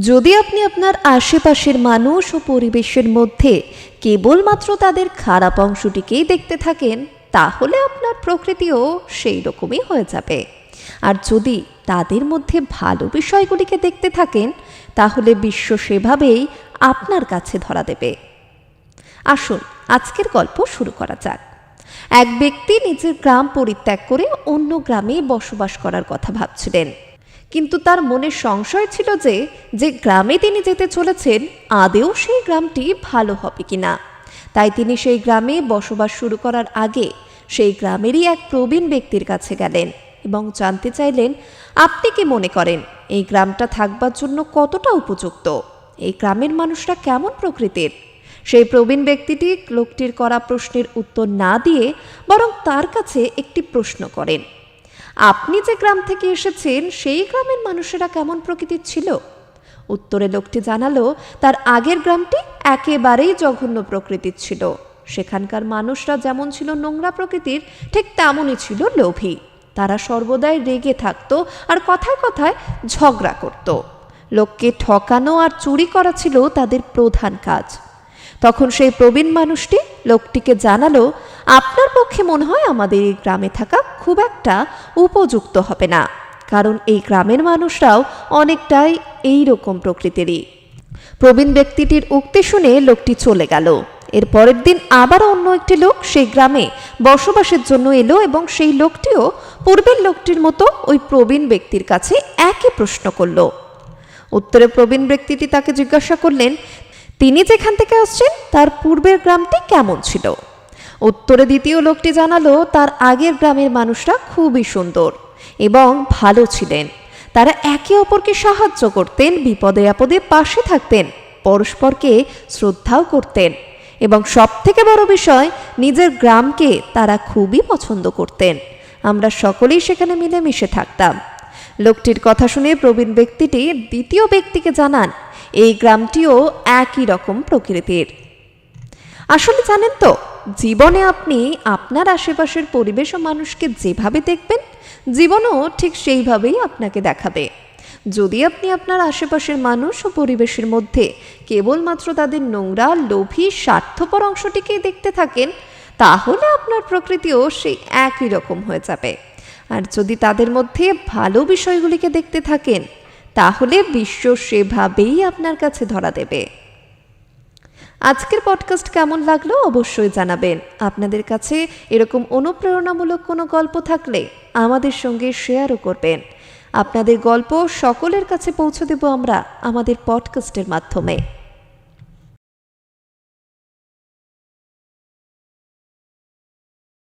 যদি আপনি আপনার আশেপাশের মানুষ ও পরিবেশের মধ্যে কেবলমাত্র তাদের খারাপ অংশটিকেই দেখতে থাকেন, তাহলে আপনার প্রকৃতিও সেই রকমই হয়ে যাবে। আর যদি তাদের মধ্যে ভালো বিষয়গুলিকে দেখতে থাকেন, তাহলে বিশ্ব সেভাবেই আপনার কাছে ধরা দেবে। আসুন, আজকের গল্প শুরু করা যাক। এক ব্যক্তি নিজের গ্রাম পরিত্যাগ করে অন্য গ্রামে বসবাস করার কথা ভাবছিলেন। কিন্তু তার মনে সংশয় ছিল যে যে গ্রামে তিনি যেতে চলেছেন, আদেও সেই গ্রামটি ভালো হবে কিনা। তাই তিনি সেই গ্রামে বসবাস শুরু করার আগে সেই গ্রামেরই এক প্রবীণ ব্যক্তির কাছে গেলেন এবং জানতে চাইলেন, আপনি কি মনে করেন, এই গ্রামটা থাকবার জন্য কতটা উপযুক্ত? এই গ্রামের মানুষরা কেমন প্রকৃতির? সেই প্রবীণ ব্যক্তিটি লোকটির করা প্রশ্নের উত্তর না দিয়ে বরং তার কাছে একটি প্রশ্ন করেন। আপনি যে গ্রাম থেকে এসেছেন, সেই গ্রামের মানুষেরা কেমন প্রকৃতির ছিল? উত্তরে লোকটি জানালো, তার আগের গ্রামটি একেবারেই জঘন্য প্রকৃতির ছিল। সেখানকার মানুষরা যেমন ছিল নোংরা প্রকৃতির, ঠিক তেমনই ছিল লোভী। তারা সর্বদাই রেগে থাকত আর কথায় কথায় ঝগড়া করত। লোককে ঠকানো আর চুরি করা ছিল তাদের প্রধান কাজ। তখন সেই প্রবীণ মানুষটি লোকটিকে জানালো, আপনার পক্ষে মনে হয় আমাদের এই গ্রামে থাকা খুব একটা উপযুক্ত হবে না, কারণ এই গ্রামের মানুষরাও অনেকটাই এই রকম প্রকৃতিরই। প্রবীণ ব্যক্তিটির উক্তি শুনে লোকটি চলে গেল। এর পরের দিন আবার অন্য একটি লোক সেই গ্রামে বসবাসের জন্য এলো এবং সেই লোকটিও পূর্বের লোকটির মতো ওই প্রবীণ ব্যক্তির কাছে একই প্রশ্ন করল। উত্তরে প্রবীণ ব্যক্তিটি তাকে জিজ্ঞাসা করলেন তিনি যেখান থেকে আসছেন, তার পূর্বের গ্রামটি কেমন ছিল? উত্তরে দ্বিতীয় লোকটি জানালো, তার আগের গ্রামের মানুষরা খুবই সুন্দর এবং ভালো ছিলেন। তারা একে অপরকে সাহায্য করতেন, বিপদে আপদে পাশে থাকতেন, পরস্পরকে শ্রদ্ধাও করতেন এবং সবথেকে বড় বিষয়, নিজের গ্রামকে তারা খুবই পছন্দ করতেন। আমরা সকলেই সেখানে মিলেমিশে থাকতাম। লোকটির কথা শুনে প্রবীণ ব্যক্তিটি দ্বিতীয় ব্যক্তিকে জানান, এই গ্রামটিও একই রকম প্রকৃতির। আসলে জানেন তো, জীবনে আপনি আপনার আশেপাশের পরিবেশ ও মানুষকে যেভাবে দেখবেন, জীবনও ঠিক সেইভাবেই আপনাকে দেখাবে। যদি আপনি আপনার আশেপাশের মানুষ ও পরিবেশের মধ্যে কেবলমাত্র তাদের নোংরা, লোভী, স্বার্থপর অংশটিকেই দেখতে থাকেন, তাহলে আপনার প্রকৃতিও সেই একই রকম হয়ে যাবে। আর যদি তাদের মধ্যে ভালো বিষয়গুলিকে দেখতে থাকেন, তাহলে বিশ্ব সেভাবেই আপনার কাছে ধরা দেবে। আজকের পডকাস্ট কেমন লাগল অবশ্যই জানাবেন। আপনাদের কাছে এরকম অনুপ্রেরণামূলক কোনো গল্প থাকলে আমাদের সঙ্গে শেয়ারও করবেন। আপনাদের গল্প সকলের কাছে পৌঁছে দেব আমরা আমাদের পডকাস্টের মাধ্যমে।